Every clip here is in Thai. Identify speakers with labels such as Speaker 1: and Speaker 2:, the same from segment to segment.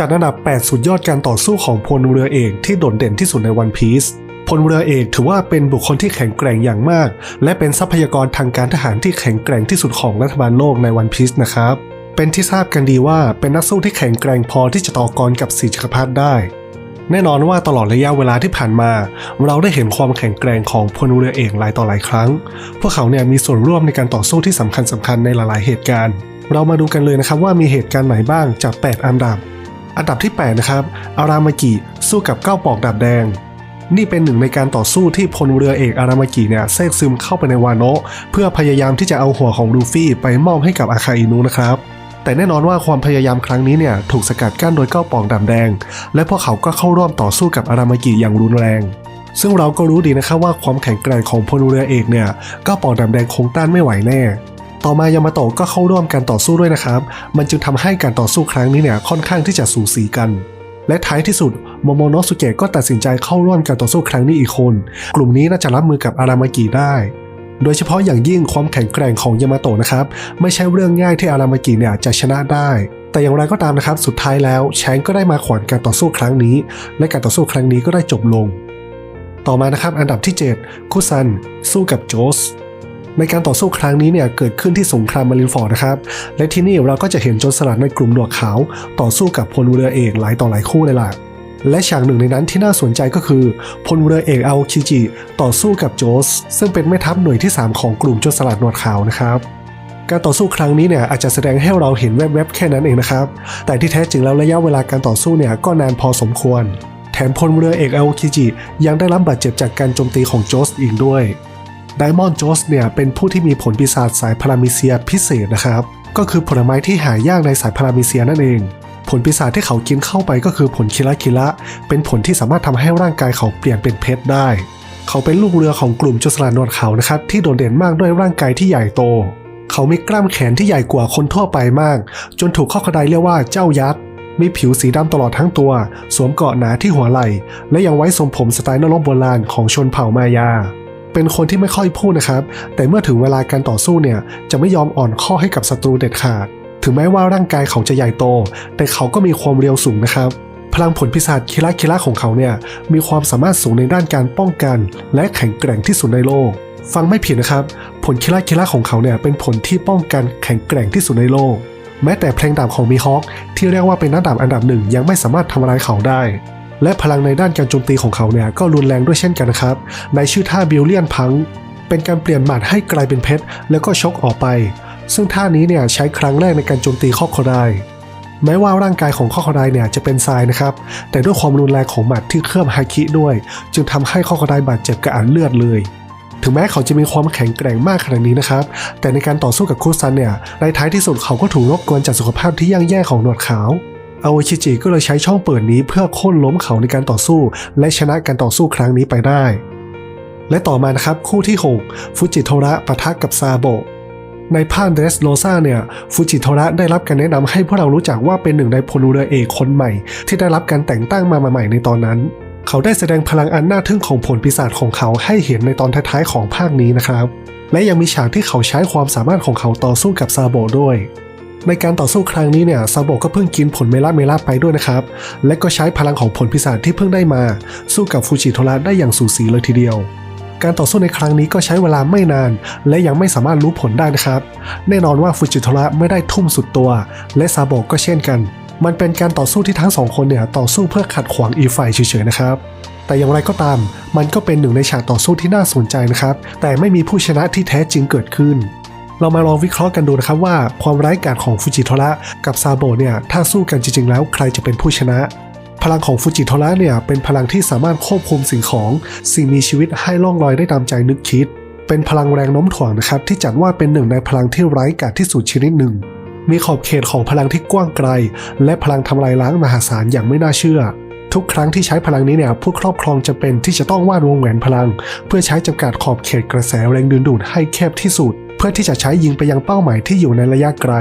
Speaker 1: จัดอันดับ 8 สุดยอดการต่อสู้ของพลเรือเอกที่โดดเด่นที่สุดในวันพีซพลเรือเอกถือว่าเป็นบุคคลที่แข็งแกร่งอย่างมาก และเป็นทรัพยากรทางการทหารที่แข็งแกร่งที่สุดของรัฐบาลโลกในวันพีซนะครับ เป็นที่ทราบกันดีว่าเป็นนักสู้ที่แข็งแกร่งพอที่จะต่อกรกับสีจักรพรรดิได้ แน่นอนว่าตลอดระยะเวลาที่ผ่านมา เราได้เห็นความแข็งแกร่งของพลเรือเอกหลายต่อหลายครั้ง พวกเขาเนี่ยมีส่วนร่วมในการต่อสู้ที่สำคัญสำคัญในหลายๆ เหตุการณ์ เรามาดูกันเลยนะครับว่ามีเหตุการณ์ไหนบ้างจาก 8 อันดับ อันดับที่ 8 นะครับ อารามากิสู้กับเก้าปอกดาบแดง นี่เป็นหนึ่งในการต่อสู้ที่พลเรือเอกอารามากิเนี่ยแทรกซึมเข้าไปในวาโนะเพื่อพยายามที่จะเอาหัวของลูฟี่ไปมอบให้กับอาคาอินุนะครับ แต่แน่นอนว่าความพยายามครั้งนี้เนี่ยถูกสกัดกั้นโดยเก้าปอกดาบแดง และพวกเขาก็เข้าร่วมต่อสู้กับอารามากิอย่างรุนแรงซึ่งเราก็รู้ดีนะครับว่าความแข็งแกร่งของพลเรือเอกเนี่ยเก้าปอกดาบแดงคงต้านไม่ไหวแน่ ต่อมายามาโตะก็เข้าร่วมการต่อสู้ด้วยนะครับ มันจึงทำให้การต่อสู้ครั้งนี้เนี่ยค่อนข้างที่จะสูสีกัน และท้ายที่สุดโมโมโนสุเกะก็ตัดสินใจเข้าร่วมการต่อสู้ครั้งนี้อีกคน กลุ่มนี้น่าจะรับมือกับอารามากิได้ โดยเฉพาะอย่างยิ่งความแข็งแกร่งของยามาโตะนะครับ ไม่ใช่เรื่องง่ายที่อารามากิเนี่ยจะชนะได้แต่อย่างไรก็ตามนะครับ สุดท้ายแล้วแชงก็ได้มาขวานการต่อสู้ครั้งนี้ และการต่อสู้ครั้งนี้ก็ได้จบลง ต่อมานะครับอันดับที่ 7 คุซัน สู้กับโจส ในการต่อสู้ครั้งนี้เนี่ยเกิดขึ้นที่สงครามมารินฟอร์ดนะครับ และที่นี่เราก็จะเห็นโจรสลัดในกลุ่มหนวดขาวต่อสู้กับพลเรือเอกหลายต่อหลายคู่เลยล่ะและฉากหนึ่งในนั้นที่น่าสนใจก็คือพลเรือเอกอาคิจิต่อสู้กับโจส ซึ่งเป็นแม่ทัพหน่วยที่ 3 ของกลุ่มโจรสลัดหนวดขาวนะครับ การต่อสู้ครั้งนี้เนี่ยอาจจะแสดงให้เราเห็นแวบๆแค่นั้นเองนะครับ แต่ที่แท้จริงแล้วระยะเวลาการต่อสู้เนี่ยก็นานพอสมควร แถมพลเรือเอกอาคิจิยังได้รับบาดเจ็บจากการโจมตีของโจสอีกด้วย ไดมอนด์โจสเนี่ยเป็นผู้ที่มีผลปีศาจสายพารามิเซียพิเศษนะครับ ก็คือผลไม้ที่หายากในสายพารามิเซียนั่นเอง ผลปีศาจที่เขากินเข้าไปก็คือผลคิระคิระเป็นผลที่สามารถทำให้ร่างกายเขาเปลี่ยนเป็นเพชรได้ เขาเป็นลูกเรือของกลุ่มโจสลัดนวดเขานะครับที่โดดเด่นมากด้วยร่างกายที่ใหญ่โต เขามีกล้ามแขนที่ใหญ่กว่าคนทั่วไปมาก จนถูกข้อกระไดเรียกว่าเจ้ายักษ์มีผิวสีดำตลอดทั้งตัว สวมเกราะหนาที่หัวไหล่ และยังไว้ทรงผมสไตล์นรกโบราณของชนเผ่ามายา เป็นคนที่ไม่ค่อยพูดนะครับ แต่เมื่อถึงเวลาการต่อสู้เนี่ย จะไม่ยอมอ่อนข้อให้กับศัตรูเด็ดขาด ถึงแม้ว่าร่างกายเขาจะใหญ่โต แต่เขาก็มีความเร็วสูงนะครับ พลังผลพิศาจคิระคิระของเขาเนี่ย มีความสามารถสูงในด้านการป้องกัน และแข็งแกร่งที่สุดในโลก ฟังไม่ผิดนะครับ ผลคิระคิระของเขาเนี่ย เป็นผลที่ป้องกันแข็งแกร่งที่สุดในโลก แม้แต่เพลงดาบของมีฮอคที่เรียกว่าเป็นนักดาบอันดับหนึ่งยังไม่สามารถทำลายเขาได้ และพลังในด้านการโจมตีของเขาเนี่ยก็รุนแรงด้วยเช่นกันนะครับ ในชื่อท่าบิลเลียนพัง เป็นการเปลี่ยนหมัดให้กลายเป็นเพชรแล้วก็ชกออกไป ซึ่งท่านี้เนี่ยใช้ครั้งแรกในการโจมตีข้อคอไดแม้ว่าร่างกายของข้อคอไดเนี่ยจะเป็นทรายนะครับ แต่ด้วยความรุนแรงของหมัดที่เคลือบไฮคิด้วย จึงทำให้ข้อคอไดบาดเจ็บกระอันเลือดเลย ถึงแม้เขาจะมีความแข็งแกร่งมากขนาดนี้นะครับ แต่ในการต่อสู้กับคูซันเนี่ยในท้ายที่สุดเขาก็ถูกรบกวนจากสุขภาพที่ย่ำแย่ของหนวดขาว อาโอชิจิก็เลยใช้ช่องเปิดนี้เพื่อโค่นล้มเขาในการต่อสู้ และชนะการต่อสู้ครั้งนี้ไปได้ และต่อมานะครับคู่ที่ 6ฟูจิโทระปะทะกับซาโบะในภาคเดรสโลซาเนี่ยฟูจิโทระได้รับการแนะนำให้พวกเรารู้จักว่าเป็นหนึ่งในพลเรือเอกคนใหม่ ที่ได้รับการแต่งตั้งมาใหม่ในตอนนั้น เขาได้แสดงพลังอันน่าทึ่งของผลปีศาจของเขาให้เห็นในตอนท้ายๆของภาคนี้นะครับ และยังมีฉากที่เขาใช้ความสามารถของเขาต่อสู้กับซาโบด้วย ในการต่อสู้ครั้งนี้เนี่ยซาโบก็เพิ่งกินผลเมล่าเมล่าไปด้วยนะครับ และก็ใช้พลังของผลปีศาจที่เพิ่งได้มา สู้กับฟูจิโทระได้อย่างสูสีเลยทีเดียว การต่อสู้ในครั้งนี้ก็ใช้เวลาไม่นาน และยังไม่สามารถรู้ผลได้นะครับ แน่นอนว่าฟูจิโทระไม่ได้ทุ่มสุดตัว และซาโบก็เช่นกัน มันเป็นการต่อสู้ที่ทั้งสองคนเนี่ยต่อสู้เพื่อขัดขวางอีกฝ่ายเฉยๆนะครับแต่อย่างไรก็ตาม มันก็เป็นหนึ่งในฉากต่อสู้ที่น่าสนใจนะครับ แต่ไม่มีผู้ชนะที่แท้จริงเกิดขึ้น เรามาลองวิเคราะห์กันดูนะครับว่าความร้ายกาจของฟูจิโทระกับซาโบเนี่ยถ้าสู้กันจริงๆแล้วใครจะเป็นผู้ชนะ พลังของฟูจิโทระเนี่ยเป็นพลังที่สามารถควบคุมสิ่งของ สิ่งมีชีวิตให้ล่องลอยได้ตามใจนึกคิด เป็นพลังแรงโน้มถ่วงนะครับที่จัดว่าเป็นหนึ่งในพลังที่ร้ายกาจที่สุดชนิดหนึ่ง มีขอบเขตของพลังที่กว้างไกล และพลังทำลายล้างมหาศาลอย่างไม่น่าเชื่อทุกครั้งที่ใช้พลังนี้เนี่ยผู้ครอบครองจะเป็นที่จะต้องวาดวงแหวนพลัง เพื่อใช้จำกัดขอบเขตกระแสแรงดึงดูดให้แคบที่สุด พื่อที่จะใช้ยิงไปยังเป้าหมายที่อยู่ในระยะไกล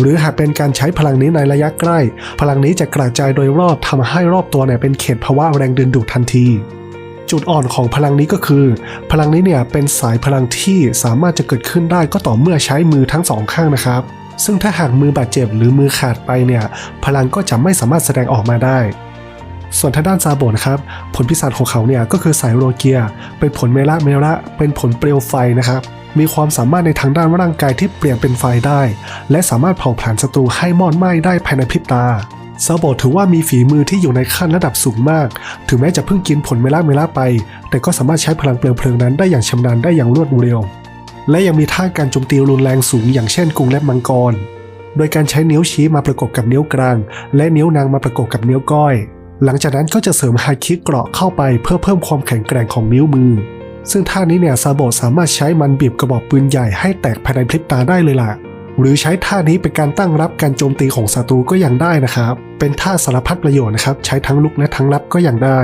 Speaker 1: หรือหากเป็นการใช้พลังนี้ในระยะใกล้ พลังนี้จะกระจายโดยรอบทำให้รอบตัวเนี่ยเป็นเขตภาวะแรงดึงดูดทันที จุดอ่อนของพลังนี้ก็คือ พลังนี้เนี่ยเป็นสายพลังที่สามารถจะเกิดขึ้นได้ก็ต่อเมื่อใช้มือทั้งสองข้างนะครับ ซึ่งถ้าหากมือบาดเจ็บหรือมือขาดไปเนี่ยพลังก็จะไม่สามารถแสดงออกมาได้ส่วนทางด้านซาโบนะครับผลพิศาจของเขาเนี่ยก็คือสายโรเกีย เป็นผลเมละเมละเป็นผลเปลวไฟนะครับ มีความสามารถในทางด้านร่างกายที่เปลี่ยนเป็นไฟได้ และสามารถเผาผลาญศัตรูให้มอดไหม้ได้ภายในพริบตาซาโบถือว่ามีฝีมือที่อยู่ในขั้นระดับสูงมาก ถึงแม้จะเพิ่งกินผลเมละเมละไป แต่ก็สามารถใช้พลังเปลวเพลิงนั้นได้อย่างชำนาญได้อย่างรวดเร็ว และยังมีท่าการโจมตีรุนแรงสูงอย่างเช่นกรุงเล็บมังกร โดยการใช้นิ้วชี้มาประกบกับนิ้วกลาง และนิ้วนางมาประกบกับนิ้วก้อย หลังจากนั้นก็จะเสริมฮาคิเกราะเข้าไปเพื่อเพิ่มความแข็งแกร่งของนิ้วมือ ซึ่งท่านี้เนี่ยซาโบสามารถใช้มันบีบกระบอกปืนใหญ่ให้แตกภายในพริบตาได้เลยล่ะ หรือใช้ท่านี้เป็นการตั้งรับการโจมตีของศัตรูก็ยังได้นะครับ เป็นท่าสารพัดประโยชน์นะครับ ใช้ทั้งลุกและทั้งรับก็ยังได้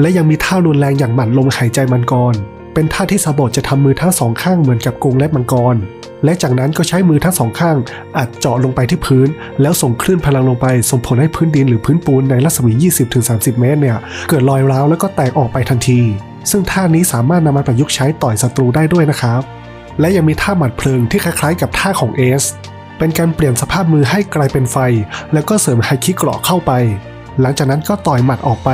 Speaker 1: และยังมีท่ารุนแรงอย่างหมั่นลมหายใจมังกร เป็นท่าที่ซาโบจะทำมือทั้งสองข้างเหมือนกับกรงเล็บมังกร และจากนั้นก็ใช้มือทั้งสองข้าง อัดเจาะลงไปที่พื้น แล้วส่งคลื่นพลังลงไป ส่งผลให้พื้นดินหรือพื้นปูนในรัศมี 20-30 เมตรเนี่ย เกิดรอยร้าวแล้วก็แตกออกไปทันที ซึ่งท่านี้สามารถนำมาประยุกต์ใช้ต่อยศัตรูได้ด้วยนะครับ และยังมีท่าหมัดเพลิงที่คล้ายๆ กับท่าของเอส เป็นการเปลี่ยนสภาพมือให้กลายเป็นไฟ แล้วก็เสริมไฮคิกเกราะเข้าไป หลังจากนั้นก็ต่อยหมัดออกไป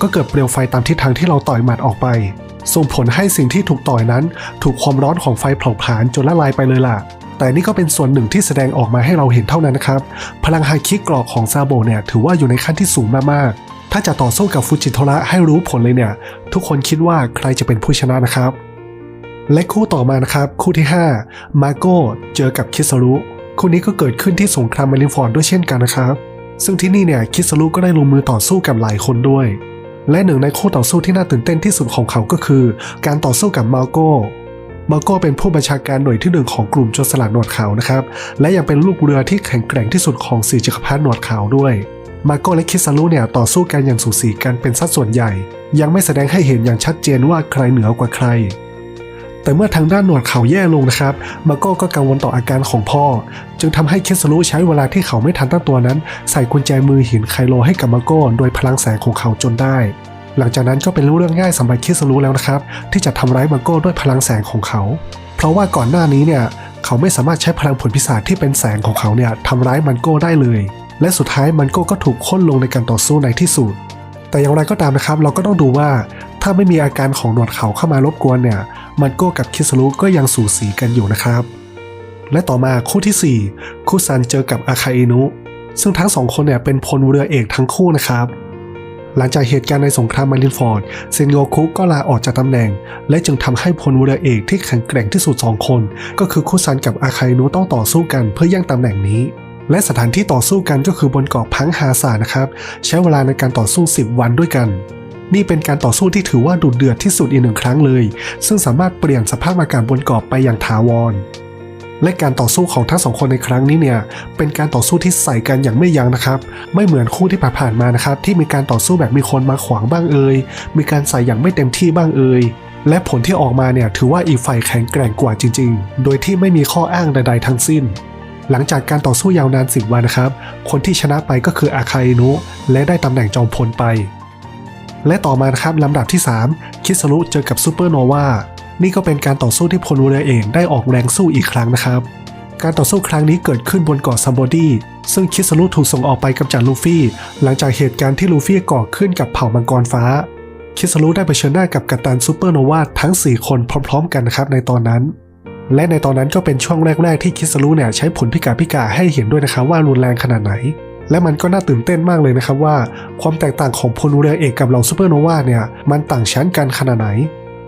Speaker 1: ก็เกิดเปลวไฟตามทิศทางที่เราต่อยหมัดออกไป ส่งผลให้สิ่งที่ถูกต่อยนั้น ถูกความร้อนของไฟเผาผลาญจนละลายไปเลยล่ะแต่นี่ก็เป็นส่วนหนึ่งที่แสดงออกมาให้เราเห็นเท่านั้นนะครับ พลังไฮคิกกรอกของซาโบเนี่ยถือว่าอยู่ในขั้นที่สูงมากๆ ถ้าจะต่อสู้กับฟูจิโทระให้รู้ผลเลยเนี่ย ทุกคนคิดว่าใครจะเป็นผู้ชนะนะครับ และคู่ต่อมานะครับ คู่ที่ 5 มาโก้เจอกับคิสรุคู่นี้ก็เกิดขึ้นที่สงครามมารินฟอร์ดด้วยเช่นกันนะครับ ซึ่งที่นี่เนี่ยคิสรุก็ได้ลงมือต่อสู้กับหลายคนด้วย และหนึ่งในคู่ต่อสู้ที่น่าตื่นเต้นที่สุดของเขาก็คือ การต่อสู้กับมาโก้มาโก้เป็นผู้บัญชาการหน่วยที่หนึ่งของกลุ่มโจรสลัดหนวดขาวนะครับ และยังเป็นลูกเรือที่แข็งแกร่งที่สุดของสี่จักรพรรดิหนวดขาวด้วย มาโก้และคิสรุเนี่ยต่อสู้กันอย่างสูสีกันเป็นสัดส่วนใหญ่ ยังไม่แสดงให้เห็นอย่างชัดเจนว่าใครเหนือกว่าใคร แต่เมื่อทางด้านหนวดเขาแย่ลงนะครับ มาโก้ก็กังวลต่ออาการของพ่อ จึงทำให้คิสรุใช้เวลาที่เขาไม่ทันตั้งตัวนั้น ใส่กุญแจมือหินไคโลให้กับมาโก้โดยพลังแสงของเขาจนได้ หลังจากนั้นก็เป็นเรื่องง่ายสำหรับคิสรุแล้วนะครับ ที่จะทำร้ายมาโก้ด้วยพลังแสงของเขา เพราะว่าก่อนหน้านี้เนี่ยเขาไม่สามารถใช้พลังผลพิศาจที่เป็นแสงของเขาเนี่ยทำร้ายมันโก้ได้เลย และสุดท้ายมันโก้ก็ถูกค้นลงในการต่อสู้ในที่สุด แต่อย่างไรก็ตามนะครับ เราก็ต้องดูว่าถ้าไม่มีอาการของหนวดเขาเข้ามารบกวนเนี่ย มันโก้กับคิสรุก็ยังสูสีกันอยู่นะครับ และต่อมาคู่ที่ 4 คู่ซันเจอกับอาคาอินุ ซึ่งทั้งสองคนเนี่ยเป็นพลเรือเอกทั้งคู่นะครับ หลังจากเหตุการณ์ในสงครามมารินฟอร์ดเซนโงคุก็ลาออกจากตำแหน่ง และจึงทำให้พลเรือเอกที่แข็งแกร่งที่สุดสองคน ก็คือคู่ซันกับอาคาอินุต้องต่อสู้กันเพื่อแย่งตำแหน่งนี้ และสถานที่ต่อสู้กันก็คือบนเกาะพังฮาซานะครับ ใช้เวลาในการต่อสู้ 10 วันด้วยกัน นี่เป็นการต่อสู้ที่ถือว่าดุเดือดที่สุดอีกหนึ่งครั้งเลย ซึ่งสามารถเปลี่ยนสภาพอากาศบนเกาะไปอย่างถาวร และการต่อสู้ของทั้งสองคนในครั้งนี้เนี่ยเป็นการต่อสู้ที่ใส่กันอย่างไม่ยั้งนะครับ ไม่เหมือนคู่ที่ผ่านมานะครับ ที่มีการต่อสู้แบบมีคนมาขวางบ้างเอ่ยมีการใส่อย่างไม่เต็มที่บ้างเอ่ยและผลที่ออกมาเนี่ยถือว่าอีกฝ่ายแข็งแกร่งกว่าจริง ๆ โดยที่ไม่มีข้ออ้างใด ๆ ทั้งสิ้น หลังจากการต่อสู้ยาวนาน10วันนะครับ คนที่ชนะไปก็คืออาคาอินุ และได้ตำแหน่งจอมพลไป และต่อมานะครับลำดับที่ 3 คิสรุเจอกับซูเปอร์โนวา นี่ก็เป็นการต่อสู้ที่พลเรือเอกได้ออกแรงสู้อีกครั้งนะครับ การต่อสู้ครั้งนี้เกิดขึ้นบนเกาะซัมบอดี้ซึ่งคิสรุถูกส่งออกไปกำจัดลูฟี่ หลังจากเหตุการณ์ที่ลูฟี่ก่อขึ้นกับเผ่ามังกรฟ้า คิสรุได้เผชิญหน้ากับกัปตันซูเปอร์โนวาทั้ง 4 คนพร้อม ๆ กันนะครับในตอนนั้น และในตอนนั้นก็เป็นช่วงแรก ๆ ที่คิสรุเนี่ยใช้ผลพิกาพิกาให้เห็นด้วยนะครับว่ารุนแรงขนาดไหน และมันก็น่าตื่นเต้นมากเลยนะครับว่า ความแตกต่างของพลเรือเอกกับเหล่าซูเปอร์โนวาเนี่ยมันต่างชั้นกันขนาดไหน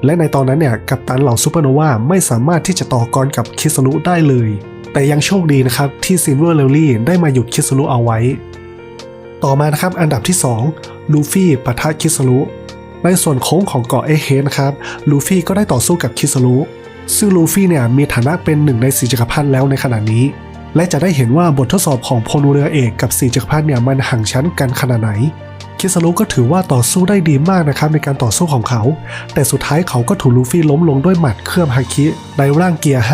Speaker 1: และในตอนนั้นเนี่ยกัปตันเหล่าซูเปอร์โนวาไม่สามารถที่จะต่อกรกับคิสรุได้เลย แต่ยังโชคดีนะครับที่ซินเวอร์เลลี่ได้มาหยุดคิสรุเอาไว้ ต่อมานะครับอันดับที่2ลูฟี่ปะทะคิสรุในส่วนโค้งของเกาะเอเฮนะครับลูฟี่ก็ได้ต่อสู้กับคิสรุ ซึ่งลูฟี่เนี่ยมีฐานะเป็นหนึ่งในสี่จักรพรรดิแล้วในขณะนี้ และจะได้เห็นว่าบททดสอบของพลเรือเอกกับสี่จักรพรรดิเนี่ยมันห่างชั้นกันขนาดไหน คิสรุก็ถือว่าต่อสู้ได้ดีมากนะครับในการต่อสู้ของเขา แต่สุดท้ายเขาก็ถูกลูฟี่ล้มลงด้วยหมัดเครื่องฮาคิในร่างเกียร์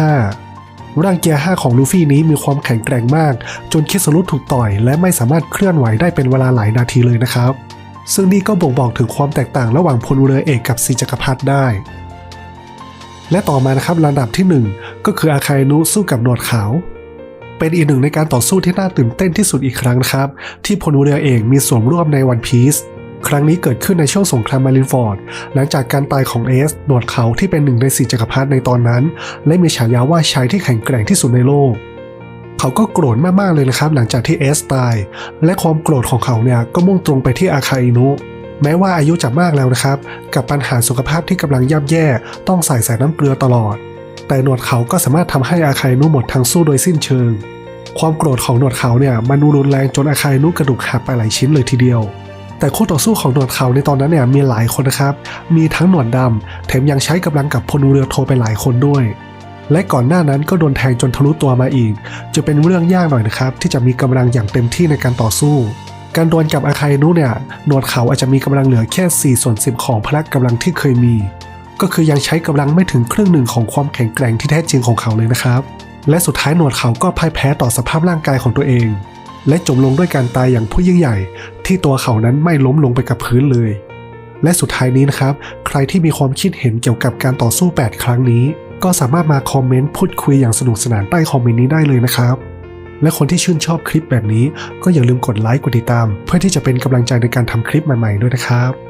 Speaker 1: 5ร่างเกียร์5ของลูฟี่นี้มีความแข็งแกร่งมาก จนคิสรุถูกต่อย และไม่สามารถเคลื่อนไหวได้เป็นเวลาหลายนาทีเลยนะครับ ซึ่งนี่ก็บ่งบอกถึงความแตกต่างระหว่างพลเรือเอกกับสีจักรพรรดิได้ และต่อมานะครับลำดับที่ 1 ก็คืออาคาอินุสู้กับหนวดขาว เป็นอีกหนึ่งในการต่อสู้ที่น่าตื่นเต้นที่สุดอีกครั้งนะครับ ที่พลเรือเอกมีส่วนร่วมในวันพีซครั้งนี้เกิดขึ้นในช่วงสงครามมารินฟอร์ด หลังจากการตายของเอสหนวดเขาที่เป็นหนึ่งในสี่จักรพรรดิในตอนนั้น และมีฉายาว่าชายที่แข็งแกร่งที่สุดในโลก เขาก็โกรธมากๆเลยนะครับ หลังจากที่เอสตาย และความโกรธของเขาเนี่ยก็มุ่งตรงไปที่อาคาอินุ แม้ว่าอายุจะมากแล้วนะครับ กับปัญหาสุขภาพที่กำลังย่ำแย่ ต้องใส่สายน้ำเกลือตลอด แต่หนวดเขาก็สามารถทำให้อาคาอินุหมดทางสู้โดยสิ้นเชิง ความโกรธของหนวดเขาเนี่ยมันรุนแรงจนอาคาอินุกระดูกหักไปหลายชิ้นเลยทีเดียว แต่คู่ต่อสู้ของหนวดเขาในตอนนั้นเนี่ยมีหลายคนนะครับ มีทั้งหนวดดำแถมยังใช้กำลังกับพลเรือโทไปหลายคนด้วยและก่อนหน้านั้นก็โดนแทงจนทะลุตัวมาอีก จะเป็นเรื่องยากหน่อยนะครับ ที่จะมีกำลังอย่างเต็มที่ในการต่อสู้ การดวลกับอาคาอินุเนี่ยหนวดเขาอาจจะมีกำลังเหลือแค่ 4 ส่วน 10 ของพละกำลังที่เคยมี ก็คือยังใช้กำลังไม่ถึงครึ่งหนึ่งของความแข็งแกร่งที่แท้จริงของเขาเลยนะครับ และสุดท้ายหนวดเขาก็พ่ายแพ้ต่อสภาพร่างกายของตัวเอง และจบลงด้วยการตายอย่างผู้ยิ่งใหญ่ ที่ตัวเขานั้นไม่ล้มลงไปกับพื้นเลย และสุดท้ายนี้นะครับ ใครที่มีความคิดเห็นเกี่ยวกับการต่อสู้ 8 ครั้งนี้ ก็สามารถมาคอมเมนต์พูดคุยอย่างสนุกสนานใต้คอมเมนต์นี้ได้เลยนะครับ และคนที่ชื่นชอบคลิปแบบนี้ ก็อย่าลืมกดไลค์กดติดตาม เพื่อที่จะเป็นกำลังใจในการทำคลิปใหม่ๆด้วยนะครับ